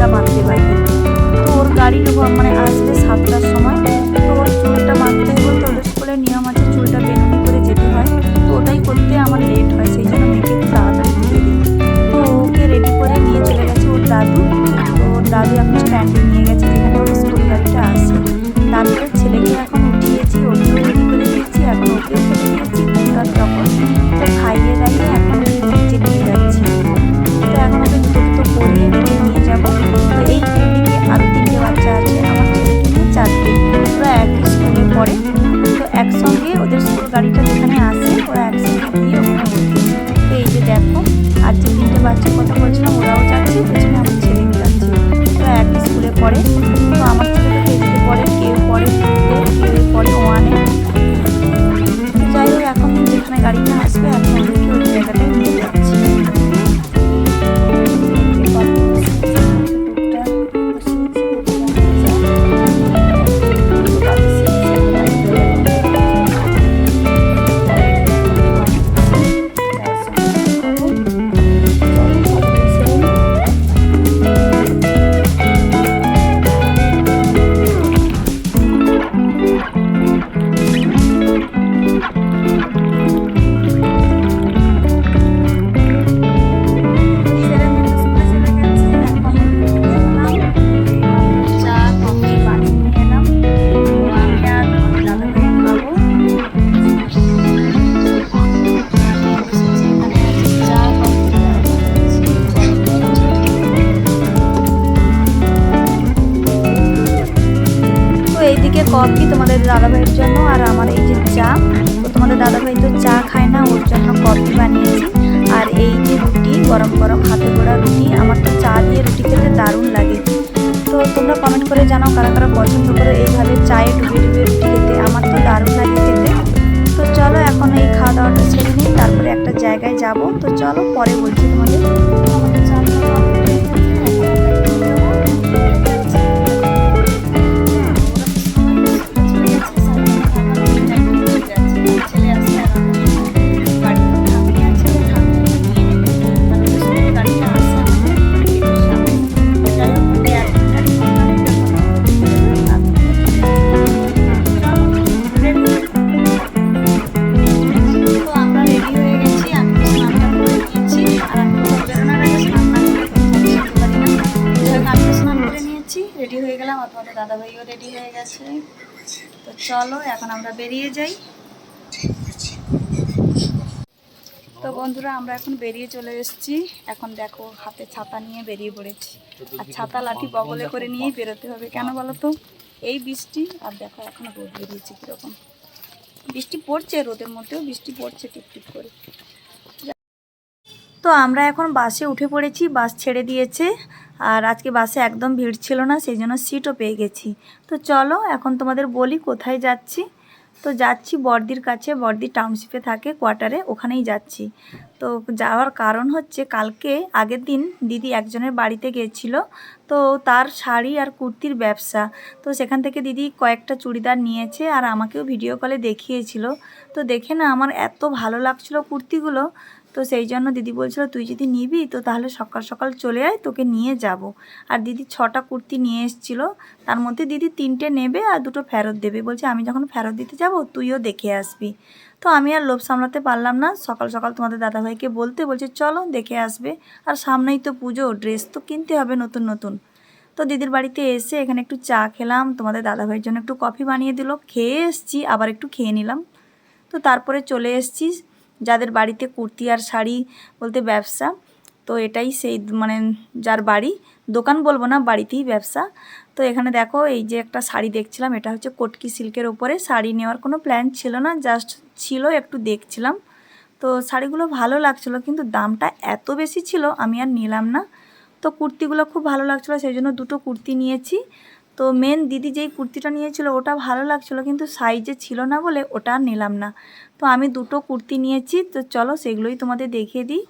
চুলটা বাঁধতে বাকি তো ওর গাড়ি মানে আসবে সাতটার সময়। তো ওর চুলটা বাঁধতে বলতে ওদের স্কুলের নিয়ম আছে চুলটা বেনুনি করে যেতে হয়। তো ওটাই করতে আমার লেট হয়, সেই জন্য মেয়েকে একটু তাড়াতাড়ি তুলে দিই। তো ওকে রেডি করে নিয়ে চলে গেছে ওর দাদু। তো ওর দাদু এখন স্ট্যান্ডে নিয়ে গেছে, যেখানে ওর স্কুল গাড়িটা আসে তারপরে ছেলেকে এখন উঠিয়েছি, ওকেও রেডি করে দিয়েছি, এখন ওকেও ফেলে দিয়েছি তখন তো খাইয়ে দাইয়ে এখন কফি তোমাদের দাদাভাইয়ের জন্য আর আমার এই যে চা, তো তোমাদের দাদাভাই তো চা খায় না, ওর জন্য কফি বানিয়েছি। আর এই যে রুটি, গরম গরম হাতে গড়া রুটি, আমার তো চা দিয়ে রুটি খেতে দারুণ লাগে। তো তোমরা কমেন্ট করে জানাও কারা কারা পছন্দ করে এইভাবে চায়ে ডুবে ডুবে রুটি খেতে। আমার তো দারুণ লাগে খেতে। তো চলো এখন এই খাওয়া দাওয়াটা ছেড়ে নিই, তারপরে একটা জায়গায় যাব। তো চলো পরে বলছি তোমাদের। দাদাভাইও রেডি হয়ে গেছে। তো চলো, এখন আমরা বেরিয়ে যাই। তো বন্ধুরা, আমরা এখন বেরিয়ে চলে এসেছি। এখন দেখো, হাতে ছাতা নিয়ে বেরিয়ে পড়েছি। আর ছাতা লাঠি বগলে করে নিয়েই বেরোতে হবে, কেন বলো তো? এই বৃষ্টি, আর দেখো, এখন রোদ বেরিয়েছে কীরকম। বৃষ্টি পড়ছে রোদের মধ্যেও, বৃষ্টি পড়ছে টিপটিপ করে। তো আমরা এখন বাসে উঠে পড়েছি, বাস ছেড়ে দিয়েছে। আর আজকে বাসে একদম ভিড় ছিল না, সেই জন্য সিটও পেয়ে গেছি। তো চলো, এখন তোমাদের বলি কোথায় যাচ্ছি। তো যাচ্ছি বর্দির কাছে, বর্দি টাউনশিপে থাকে কোয়ার্টারে ওখানেই যাচ্ছি। তো যাওয়ার কারণ হচ্ছে, কালকে, আগের দিন দিদি একজনের বাড়িতে গিয়েছিল তো তার শাড়ি আর কুর্তির ব্যবসা। তো সেখান থেকে দিদি কয়েকটা চুড়িদার নিয়েছে আর আমাকেও ভিডিও কলে দেখিয়েছিল। তো দেখে না, আমার এত ভালো লাগছিল কুর্তিগুলো। তো সেই জন্য দিদি বলছিল, তুই যদি নিবি, তো তাহলে সকাল সকাল চলে আয়, তোকে নিয়ে যাব। আর দিদি ছটা কুর্তি নিয়ে এসেছিল। তার মধ্যে দিদি তিনটে নেবে আর দুটো ফেরত দেবে। বলছে, আমি যখন ফেরত দিতে যাব, তুইও দেখে আসবি। তো আমি আর লোভ সামলাতে পারলাম না। সকাল সকাল তোমাদের দাদাভাইকে বলতে বলছে, চলো দেখে আসবে। আর সামনেই তো পুজো, ড্রেস তো কিনতে হবে নতুন নতুন। তো দিদির বাড়িতে এসে এখানে একটু চা খেলাম, তোমাদের দাদাভাইয়ের জন্য একটু কফি বানিয়ে দিল, খেয়ে এসছি, আবার একটু খেয়ে নিলাম। তো তারপরে চলে এসছি যাদের বাড়িতে কুর্তি আর শাড়ি বলতে ব্যবসা, তো এটাই সেই মানে যার বাড়ি, দোকান বলব না, বাড়িতেই ব্যবসা। তো এখানে দেখো এই যে একটা শাড়ি দেখছিলাম, এটা হচ্ছে কটকি সিল্কের ওপরে। শাড়ি নেওয়ার কোনো প্ল্যান ছিল না জাস্ট ছিল, একটু দেখছিলাম। তো শাড়িগুলো ভালো লাগছিল, কিন্তু দামটা এত বেশি ছিল, আমি আর নিলাম না। তো কুর্তিগুলো খুব ভালো লাগছিল, সেই জন্য দুটো কুর্তি নিয়েছি। তো মেন দিদি যেই কুর্তিটা নিয়েছিল, ওটা ভালো লাগছিল, কিন্তু সাইজে ছিল না বলে ওটা নিলাম না। তো আমি দুটো কুর্তি নিয়েছি, তো চলো সেগুলোই তোমাদের দেখিয়ে দিই।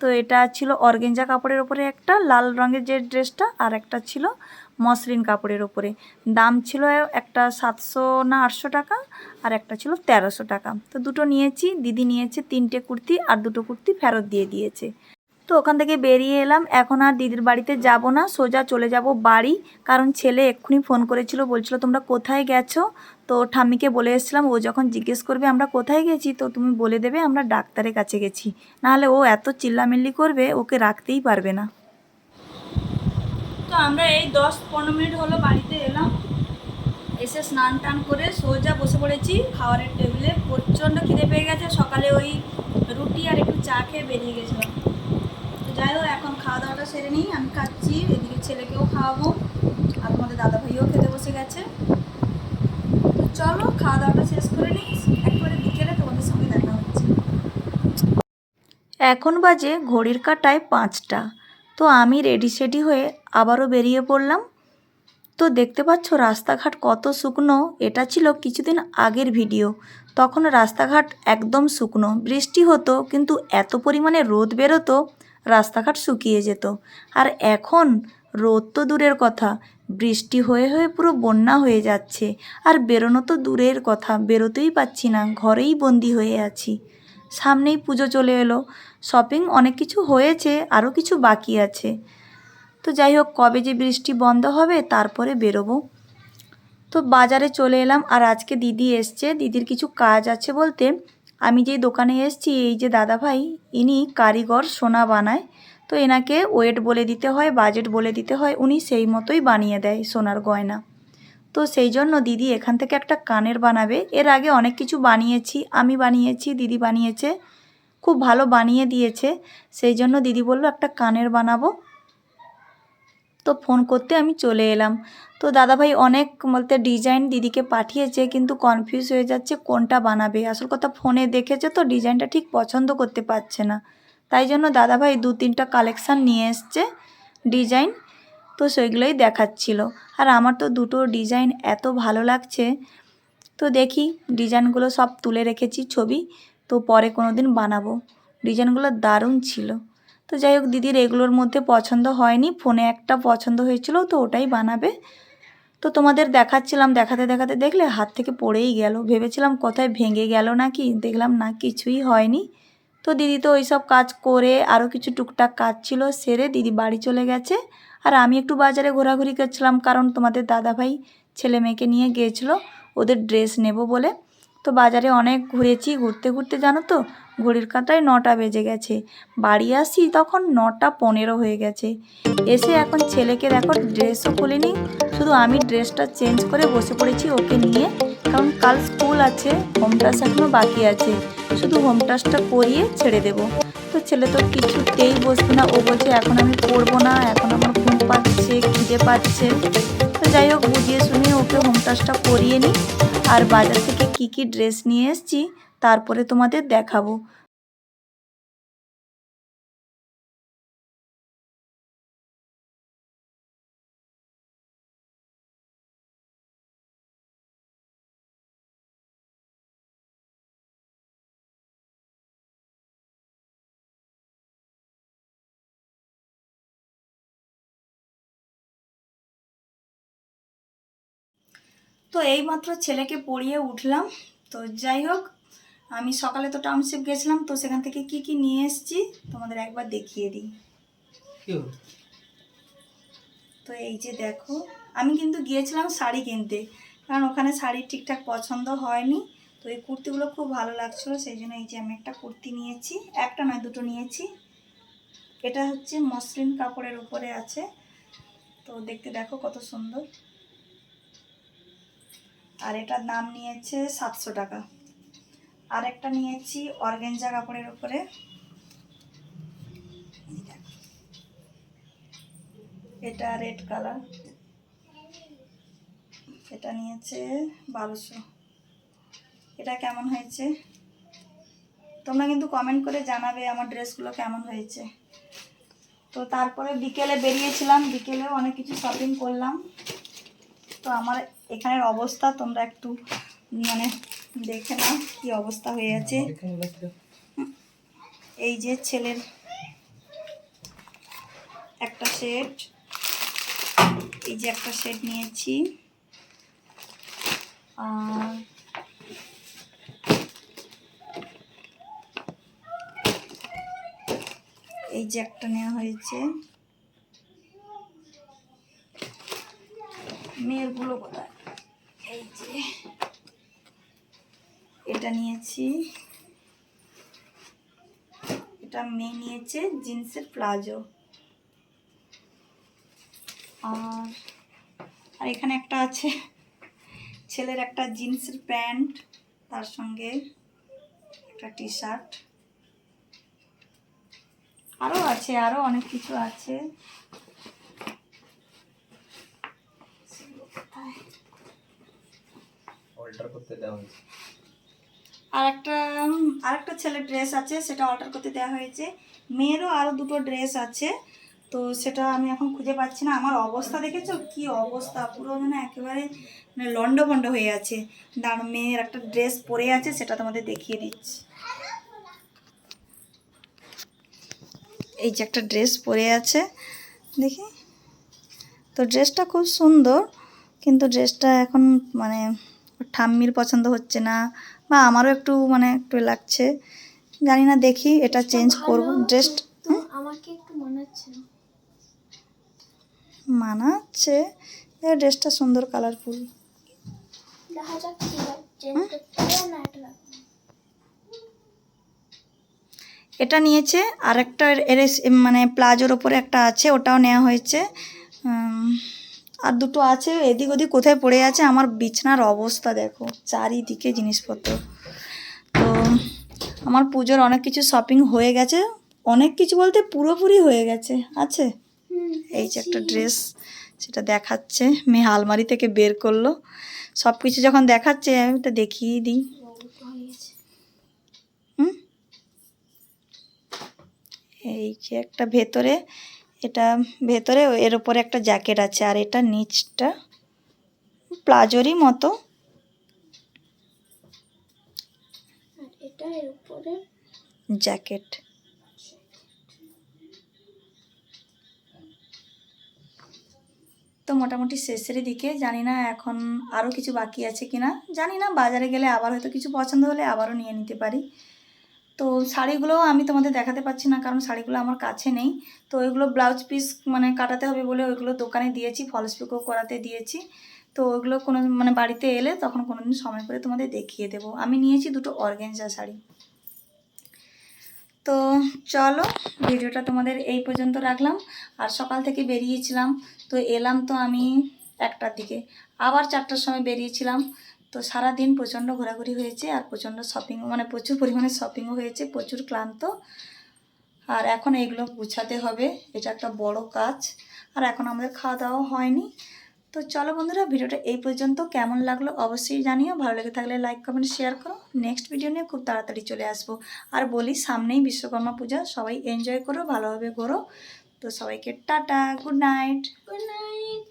তো এটা ছিল অর্গেঞ্জা কাপড়ের ওপরে একটা, লাল রঙের যে ড্রেসটা, আর একটা ছিল মসলিন কাপড়ের ওপরে। দাম ছিল একটা সাতশো না আটশো টাকা, আর একটা ছিল তেরোশো টাকা। তো দুটো নিয়েছি, দিদি নিয়েছে তিনটে কুর্তি, আর দুটো কুর্তি ফেরত দিয়ে দিয়েছে। তো ওখান থেকে বেরিয়ে এলাম। এখন আর দিদির বাড়িতে যাব না, সোজা চলে যাব বাড়ি। কারণ ছেলে এক্ষুনি ফোন করেছিল, বলছিল, তোমরা কোথায় গেছো? তো ঠাম্মিকে বলে এসেছিলাম, ও যখন জিজ্ঞেস করবে আমরা কোথায় গেছি, তো তুমি বলে দেবে আমরা ডাক্তারের কাছে গেছি। নাহলে ও এত চিল্লামিল্লি করবে, ওকে রাখতেই পারবে না। তো আমরা এই দশ পনেরো মিনিট হলো বাড়িতে এলাম। এসে স্নান টান করে সোজা বসে পড়েছি খাওয়ারের টেবিলে। প্রচণ্ড খিদে পেয়ে গেছে, সকালে ওই রুটি আর একটু চা খেয়ে বেরিয়ে গেছিলাম। তো যাই হোক, এখন খাওয়া দাওয়াটা সেরে নিই, আমি খাচ্ছি, এদিকে ছেলেকেও খাওয়াবো, আর তোমাদের দাদা ভাইও খেতে বসে গেছে। চলো খাওয়া দাওয়াটা শেষ করে নিই। একবারে বিকেলে তোমাদের সঙ্গে দেখা হচ্ছে। এখন বাজে ঘড়ির কাটায় পাঁচটা। তো আমি রেডি সেডি হয়ে আবারও বেরিয়ে পড়লাম। তো দেখতে পাচ্ছ রাস্তাঘাট কত শুকনো, এটা ছিল কিছুদিন আগের ভিডিও। তখন রাস্তাঘাট একদম শুকনো। বৃষ্টি হতো, কিন্তু এত পরিমাণে রোদ বেরোতো, রাস্তাঘাট শুকিয়ে যেত। আর এখন রোদ তো দূরের কথা। বৃষ্টি হয়ে হয়ে পুরো বন্যা হয়ে যাচ্ছে। আর বেরোনো তো দূরের কথা, বেরোতেই পাচ্ছি না, ঘরেই বন্দি হয়ে আছি। সামনেই পুজো চলে এলো। শপিং অনেক কিছু হয়েছে, আরও কিছু বাকি আছে। তো যাই হোক, কবে যে বৃষ্টি বন্ধ হবে, তারপরে বেরোবো। তো বাজারে চলে এলাম, আর আজকে দিদি এসছে। দিদির কিছু কাজ আছে বলতে, আমি যেই দোকানে এসছি, এই যে দাদা ভাই ইনি কারিগর সোনা বানায়। তো এনাকে ওয়েট বলে দিতে হয়, বাজেট বলে দিতে হয়, উনি সেই মতোই বানিয়ে দেয় সোনার গয়না। তো সেই জন্য দিদি এখান থেকে একটা কানের বানাবে। এর আগে অনেক কিছু বানিয়েছি, আমি বানিয়েছি, দিদি বানিয়েছে, খুব ভালো বানিয়ে দিয়েছে। সেই জন্য দিদি বলল, একটা কানের বানাবো। তো ফোন করতে আমি চলে এলাম। তো দাদাভাই অনেক বলতে ডিজাইন দিদিকে পাঠিয়েছে, কিন্তু কনফিউজ হয়ে যাচ্ছে কোনটা বানাবে। আসল কথা ফোনে দেখেছে তো, ডিজাইনটা ঠিক পছন্দ করতে পারছে না। তাই জন্য দাদাভাই দু তিনটা কালেকশান নিয়ে এসছে ডিজাইন তো সেইগুলোই দেখাচ্ছিল। আর আমার তো দুটো ডিজাইন এত ভালো লাগছে। তো দেখি ডিজাইনগুলো সব তুলে রেখেছি ছবি, তো পরে কোনো দিন বানাবো ডিজাইনগুলো দারুণ ছিল। তো যাই হোক দিদির এগুলোর মধ্যে পছন্দ হয়নি, ফোনে একটা পছন্দ হয়েছিল, তো ওটাই বানাবে। তো তোমাদের দেখাচ্ছিলাম, দেখাতে দেখাতে দেখলে হাত থেকে পড়েই গেল। ভেবেছিলাম কোথায় ভেঙে গেল নাকি, দেখলাম না, কিছুই হয়নি। তো দিদি তো ওইসব কাজ করে আরও কিছু টুকটাক কাজ ছিল, সেরে দিদি বাড়ি চলে গেছে। আর আমি একটু বাজারে ঘোরাঘুরি করছিলাম, কারণ তোমাদের দাদাভাই ছেলে মেয়েকে নিয়ে গিয়েছিল, ওদের ড্রেস নেব বলে। তো বাজারে অনেক ঘুরেছি, ঘুরতে ঘুরতে জানো তো ঘড়ির কাঁটায় নটা বেজে গেছে। বাড়ি আসি তখন নটা পনেরো হয়ে গেছে। এসে এখন ছেলেকে দেখো ড্রেসও খুলিনি, শুধু আমি ড্রেসটা চেঞ্জ করে বসে পড়েছি ওকে নিয়ে, কারণ কাল স্কুল আছে, হোম টাচ এখনও বাকি আছে। শুধু হোম টাচটা করিয়ে ছেড়ে দেবো। তো ছেলে তো কিছুতেই বসবে না, ও বলছে এখন আমি পড়ব না, এখন আমার ঘুম পাচ্ছে, খিদে পাচ্ছে। তো যাই হোক, বুঝিয়ে শুনিয়ে ওকে হোম টাচটা করিয়ে নিই। আর বাজার থেকে কি কি ড্রেস নিয়ে এসেছি তারপরে তোমাদের দেখাবো। তো এইমাত্র ছেলেকে পড়িয়ে উঠলাম। তো যাই হোক আমি সকালে তো টাউনশিপ গেছিলাম তো সেখান থেকে কি কি নিয়ে এসেছি তোমাদের একবার দেখিয়ে দিই। তো এই যে দেখো আমি কিন্তু গিয়েছিলাম শাড়ি কিনতে কারণ ওখানে শাড়ি ঠিকঠাক পছন্দ হয়নি তো এই কুর্তিগুলো খুব ভালো লাগছিল সেই জন্য এই যে আমি একটা কুর্তি নিয়েছি একটা নয় দুটো নিয়েছি। এটা হচ্ছে মসলিন কাপড়ের উপরে আছে তো দেখতে দেখো কত সুন্দর। আর এটার দাম নিয়েছে সাতশো টাকা। আর একটা নিয়েছি অর্গেঞ্জা কাপড়ের উপরে। এটা রেড কালার। এটা নিয়েছে বারোশো। এটা কেমন হয়েছে? তোমরা কিন্তু কমেন্ট করে জানাবে আমার ড্রেসগুলো কেমন হয়েছে। তো তারপরে বিকেলে বেরিয়েছিলাম, বিকেলেও অনেক কিছু শপিং করলাম। তো আমার এখানের অবস্থা তোমরা একটু মানে দেখে নাও কি অবস্থা হয়ে আছে। এই যে ছেলের একটা সেট এই যে একটা সেট নিয়েছি। আর এই যে একটা নেওয়া হয়েছে। মেয়েরগুলো কোথায়? এই যে এটা নিয়েছি। এটা মেয়ে নিয়েছে, জিন্সের প্লাজো। আর আর এখানে একটা আছে, ছেলের একটা জিন্সের প্যান্ট, তার সঙ্গে একটা টি শার্ট আরও আছে আরও অনেক কিছু আছে? অল্টার করতে দেওয়া হয়েছে। আর একটা আর একটা ছেলের ড্রেস আছে, সেটা অর্ডার করতে দেওয়া হয়েছে। মেয়েরও আরও দুটো ড্রেস আছে, তো সেটা আমি এখন খুঁজে পাচ্ছি না। আমার অবস্থা দেখেছ? কি অবস্থা? পুরো মানে একেবারে মানে লন্ডভন্ড হয়ে আছে। দাঁড় মেয়ের একটা ড্রেস পরে আছে, সেটা তোমাদের দেখিয়ে দিচ্ছি। এই যে একটা ড্রেস পরে আছে, দেখি। তো ড্রেসটা খুব সুন্দর, কিন্তু ড্রেসটা এখন মানে ঠাম্মির পছন্দ হচ্ছে না। বা আমারও একটু মানে একটু লাগছে। জানি না দেখি এটা চেঞ্জ করব। ড্রেস তো আমাকে একটু মনে মানাচ্ছে। ড্রেসটা সুন্দর কালারফুল দেখা যাক কি হয়। চেঞ্জ করতে না এটা এটা নিয়েছে আর একটা এর মানে প্লাজোর ওপরে একটা আছে ওটাও নেওয়া হয়েছে। আর দুটো আছে এদিক ওদিক কোথায় পড়ে আছে আমার বিছনার অবস্থা দেখো চারিদিকে জিনিসপত্র। তো আমার পুজোর অনেক কিছু শপিং হয়ে গেছে অনেক কিছু বলতে পুরোপুরি হয়ে গেছে আছে? এই যে একটা ড্রেস সেটা দেখাচ্ছে মেয়ে আলমারি থেকে বের করল। সব কিছু যখন দেখাচ্ছে আমি তো দেখিয়ে দিই। এই যে একটা ভেতরে এটা ভেতরে এর উপরে একটা জ্যাকেট আছে আর এটা নিচটা প্লাজোরই মতো। জ্যাকেট। তো মোটামুটি শেষের দিকে জানি না এখন আরও কিছু বাকি আছে কিনা। জানি না বাজারে গেলে আবার হয়তো কিছু পছন্দ হলে আবারও নিয়ে নিতে পারি। তো শাড়িগুলো আমি তোমাদের দেখাতে পারছি না, কারণ শাড়িগুলো আমার কাছে নেই। তো ওইগুলো ব্লাউজ পিস মানে কাটাতে হবে বলে ওইগুলো দোকানে দিয়েছি ফলস পিকো করাতে দিয়েছি। তো ওইগুলো কোনো মানে বাড়িতে এলে তখন কোনো দিন সময় করে তোমাদের দেখিয়ে দেবো। আমি নিয়েছি দুটো অর্গেঞ্জা শাড়ি। তো চলো, ভিডিওটা তোমাদের এই পর্যন্ত রাখলাম। আর সকাল থেকে বেরিয়েছিলাম, তো এলাম তো আমি একটার দিকে। আবার চারটার সময় বেরিয়েছিলাম তো সারা দিন প্রচণ্ড ঘোরাঘুরি হয়েছে আর প্রচণ্ড শপিং মানে প্রচুর পরিমাণে শপিংও হয়েছে, প্রচুর ক্লান্ত। আর এখন এইগুলো গুছাতে হবে, এটা একটা বড় কাজ। আর এখন আমাদের খাওয়া দাওয়া হয়নি। তো চলো বন্ধুরা, ভিডিওটা এই পর্যন্ত। কেমন লাগল অবশ্যই জানিও। ভালো লেগে থাকলে লাইক কমেন্ট শেয়ার করো। নেক্সট ভিডিও নিয়ে খুব তাড়াতাড়ি চলে আসব। আর বলি, সামনেই বিশ্বকর্মা পূজা। সবাই এনজয় করো, ভালোভাবে ঘোরো। তো সবাইকে tata good night good night